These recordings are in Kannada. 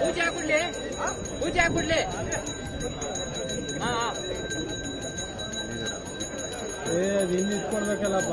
ಪೂಜೆ ಹಾಕ್ಬಿಡ್ಲಿ ಪೂಜೆ ಹಾಕ್ಬಿಡ್ಲಿ ಹಾ ಹಾ ಏ ಅದು ಇನ್ನು ಇಟ್ಕೊಡ್ಬೇಕಲ್ಲಪ್ಪ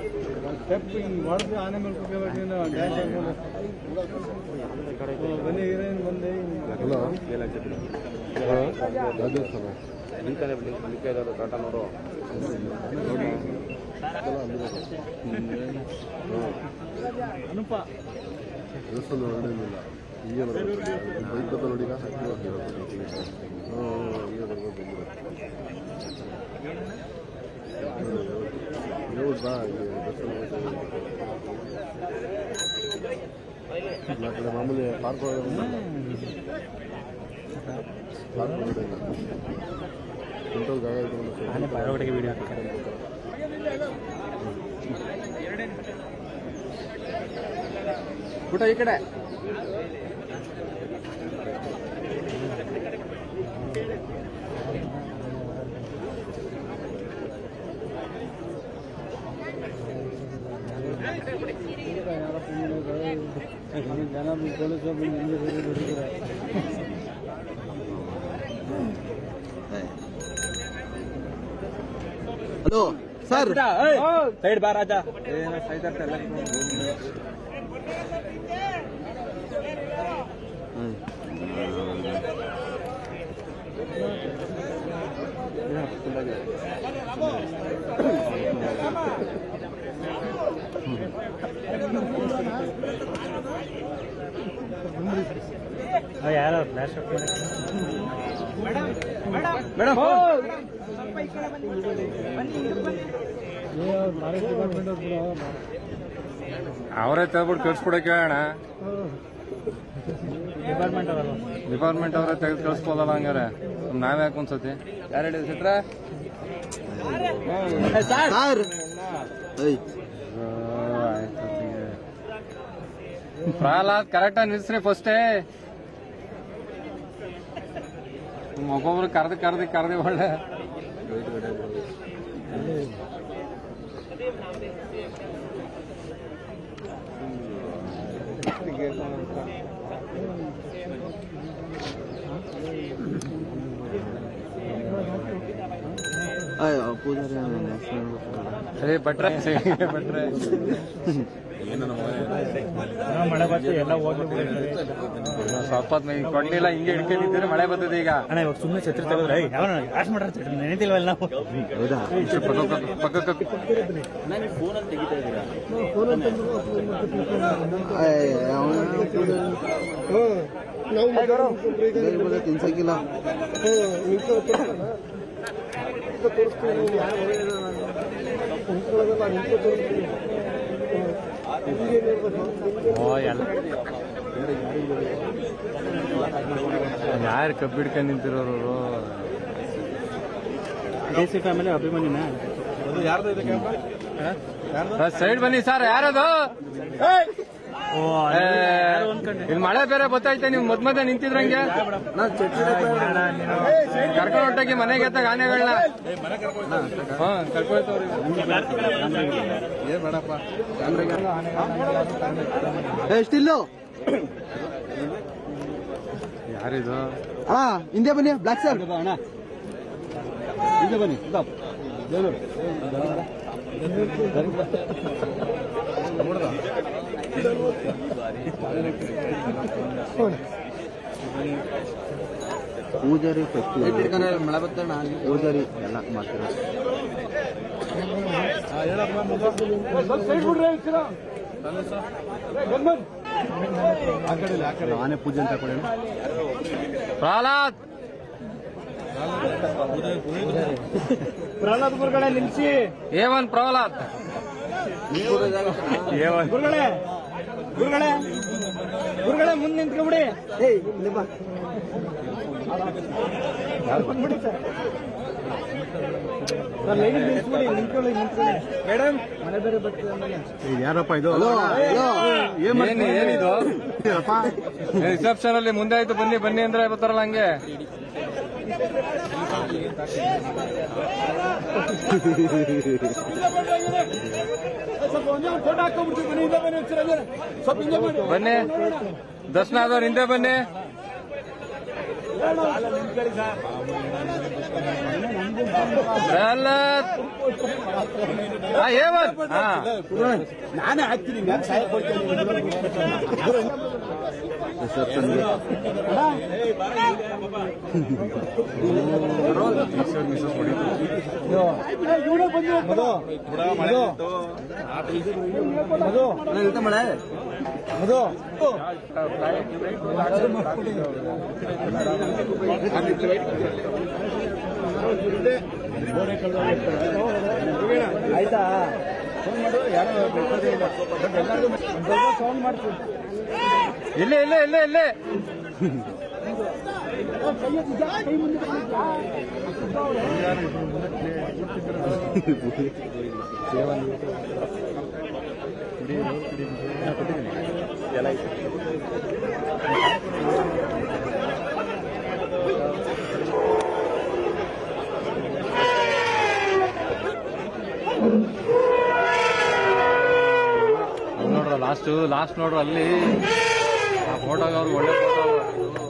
ಸ್ಟೆಪ್ ಹಿಂಗೆ ಆನೆ ಮೇಲೆ ಕುತ್ಕೋಬೇಕು ನೀನು ಡ್ಯಾನ್ಸ್ ಓ, ಬನ್ನಿ ಹೀರೋಯಿನ್ ಬಂದೆ. ಅನುಪ. ದೇವಸ್ಥಾನ ಹೊರಡೇನಿಲ್ಲ ಈಗ ಬೈಕ್ ನೋಡಿ ಈಗ ಬಂದ್ರೆ ಬಾ ಇಲ್ಲಿ ದರ್ಶನ ಆ ಕಡೆ ಮಾಮೂಲಿ ಪಾರ್ಕ್ ಒಳಗಡೆ ಪಾರ್ಕ್ ಒಳಗಡೆ ಇಲ್ಲ ಕಂಟ್ರೋಲ್ ಜಾಗ ಇಟ್ಕೊಂಡು ವಿಡಿಯೋ ಊಟ ಈ ಕಡೆ ಹಲೋ ಸರ್ ಸೈಡ್ ಬಾ ರಾಜ ಏನೋ ಸೈಡ್ ಆಗ್ತಾ ಯಾರೋ ಫ್ಲಾಶ್ ಮೇಡಮ್ ಫಾರೆಸ್ಟ್ ಡಿಪಾರ್ಟ್ಮೆಂಟ್ ಅವರೇ ತೆಗೆದ್ಬಿಟ್ಟು ಕಳ್ಸ್ಬಿಡಕ್ಕೆ ಹೇಳೋಣ ಡಿಪಾರ್ಟ್ಮೆಂಟ್ ಅವರಲ್ಲ ಡಿಪಾರ್ಟ್ಮೆಂಟ್ ಅವರೇ ತೆಗೆದು ಕಳ್ಸ್ಬೋದಲ್ಲ ಹಂಗಾರೆ. ನಾವೇ ಯಾಕೆ ಒಂದ್ಸತಿ. ಯಾರು ಹೇಳಿದ್ರು ಸಿಟ್ರ? ಪ್ರಹ್ಲಾದ್ ಕರೆಕ್ಟಾಗಿ ನಿಲ್ಸ್ರಿ ಫಸ್ಟೇ ಒಬ್ಬೊಬ್ರು ಕರ್ದು ಕರ್ದು ಕರ್ದು ಒಳ್ಳೆ ಏ ಭಟ್ರೆ ಭಟ್ರೆ ಮಳೆ ಎಲ್ಲ ಸ್ವಲ್ಪ ಕೊಡ್ಲಿಲ್ಲ ಹಿಂಗೆ ಹಿಡ್ಕೊಂಡಿದ್ದೀರಿ ಮಳೆ ಬರ್ತದೆ ಈಗ. ಅಣ್ಣ ಇವಾಗ ಸುಮ್ಮನೆ ಛತ್ರಿ ತೆಗೆದ್ರೆ ಯಾವ ನಾವು? ಯಾರು ಕಬ್ಬು ಹಿಡ್ಕೊಂಡು ನಿಂತಿರೋರು? ಡಿ ಸಿ ಫ್ಯಾಮಿಲಿ ಅಭಿಮಾನಿನ ಸೈಡ್ ಬನ್ನಿ ಸರ್ ಯಾರದು? ಇಲ್ಲಿ ಮಳೆ ಬೇರೆ ಗೊತ್ತಾಯ್ತಾ ನೀವು ಮದ್ ಮಧ್ಯೆ ನಿಂತಿದ್ರಂಗೆ? ಕರ್ಕೊಂಡು ಹೊಟ್ಟೋಗಿ ಮನೆಗೆ ಎತ್ತಾಗ ಆನೆಗಳನ್ನ ಹಾ ಕರ್ಕೊಳ್ತವ್ರಿ ಏನ್ ಬೇಡಪ್ಪ. ಎಷ್ಟಿಲ್ಲು ಯಾರಿದು ಅಣ್ಣ ಹಿಂದೆ ಬನ್ನಿ ಬ್ಲಾಕ್ ಸರ್. ಅಣ್ಣ. ಹಿಂದೆ ಬನ್ನಿ ಪೂಜಾರಿ ಪೂಜಾರಿ ಎಲ್ಲ ಮಾಡ್ತಾರೆ. ನಾನೇ ಪೂಜೆ ಅಂತ ಕೊಡೋಣ ಪ್ರಹ್ಲಾದ್! ಪ್ರಹ್ಲಾದ್ ಗುರುಗಳೇ ನಿಲ್ಸಿ. ಏವನ್ ಪ್ರಹ್ಲಾದ್! ಗುರುಗಳೇ ಗುರುಗಳೇ. ಗುರುಗಳೇ ಮುಂದೆ ನಿಂತ್ಕೊಂಡ್ಬಿಡಿ. ಸರ್. ಸರ್ ಲೈನ್ ನಿಲ್ಸ್ಬಿಡಿ ನಿಂತ್ಕೊಳ್ಳಿ ನಿಂತ್ಕೊಳ್ಳಿ. ಮೇಡಮ್ ಮನೆ ಬೇರೆ ಬರ್ತೀವಿ ಆಮೇಲೆ ಯಾರಪ್ಪ ಇದು? ಏನು ಏನಿದು ರಿಸೆಪ್ಷನ್ ಅಲ್ಲಿ ಮುಂದೆ ಆಯ್ತು ಬನ್ನಿ ಬನ್ನಿ ಅಂದ್ರೆ ಬರ್ತಾರಲ್ಲ ಹಂಗೆ. ಬನ್ನಿ ದರ್ಶನ ಆದವ್ರು ಹಿಂದೆ ಬನ್ನಿ. ನಾನೇ ಹಾಕ್ತೀನಿ ನಾನು ಆಯ್ತಾ ಫೋನ್ ಮಾಡು ಯಾರು ಫೋನ್ ಮಾಡ್ತೀನಿ ಇಲ್ಲೇ ಇಲ್ಲೇ ಇಲ್ಲೇ ಇಲ್ಲೇ ಅಲ್ಲ್ ನೋಡ್ರ ಲಾಸ್ಟ್ ಲಾಸ್ಟ್ ನೋಡ್ರ ಅಲ್ಲಿ ಆ ಫೋಟೋಗೆ ಅವ್ರಿಗೆ ಒಳ್ಳೆ ಫೋಟೋ